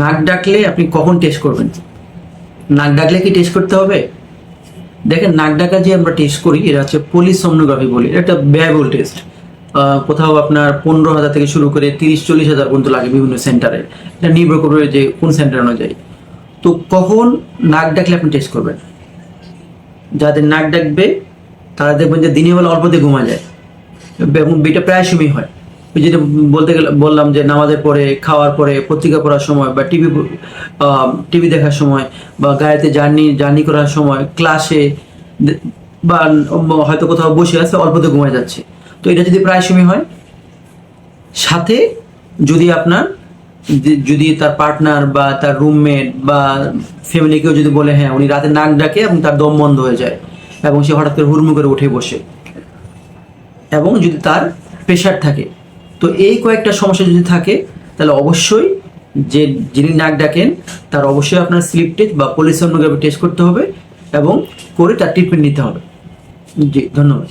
নাক ডাকলে আপনি কখন টেস্ট করবেন? নাক ডাকলে কি টেস্ট করতে হবে? দেখেন, নাক ডাকা যে আমরা টেস্ট করি, এটা হচ্ছে পলিসomnography বলি, এটা একটা ব্যয়বহুল টেস্ট কোথাও আপনার পনেরো হাজার থেকে শুরু করে তিরিশ, চল্লিশ হাজার পর্যন্ত লাগে বিভিন্ন সেন্টারে এটা নির্ভর করবে যে কোন সেন্টার অনুযায়ী। তো কখন নাক ডাকলে আপনি টেস্ট করবেন? যাদের নাক ডাকবে, তারা দেখবেন যে দিনের বেলা অল্পতে ঘুমা যায়। এবং এটা প্রায় সময় হয়। যেটা বলতে গেলে, বললাম যে নামাজের পরে, খাওয়ার পরে, পত্রিকা পড়ার সময় বা টিভি টিভি দেখার সময় বা গাড়িতে জার্নি জার্নি করার সময় ক্লাসে বা হয়তো কোথাও বসে আছে, অল্পতে ঘুমায় যাচ্ছে। তো এটা যদি প্রায় সময় হয়, সাথে যদি আপনার যদি তার পার্টনার বা তার রুমমেট বা ফ্যামিলিকেও যদি বলে হ্যাঁ উনি রাতে নাক ডাকে এবং তার দম বন্ধ হয়ে যায় এবং সে হঠাৎ করে হুড়মুড় করে উঠে বসে এবং যদি তার প্রেশার থাকে তো এই কয়েকটা সমস্যা যদি থাকে, তাহলে অবশ্যই যে যিনি নাক ডাকেন, তার অবশ্যই আপনার স্লিপ টেস্ট বা পলিসনোগ্রাফি টেস্ট করতে হবে এবং করে তার ট্রিটমেন্ট নিতে হবে। জি, ধন্যবাদ।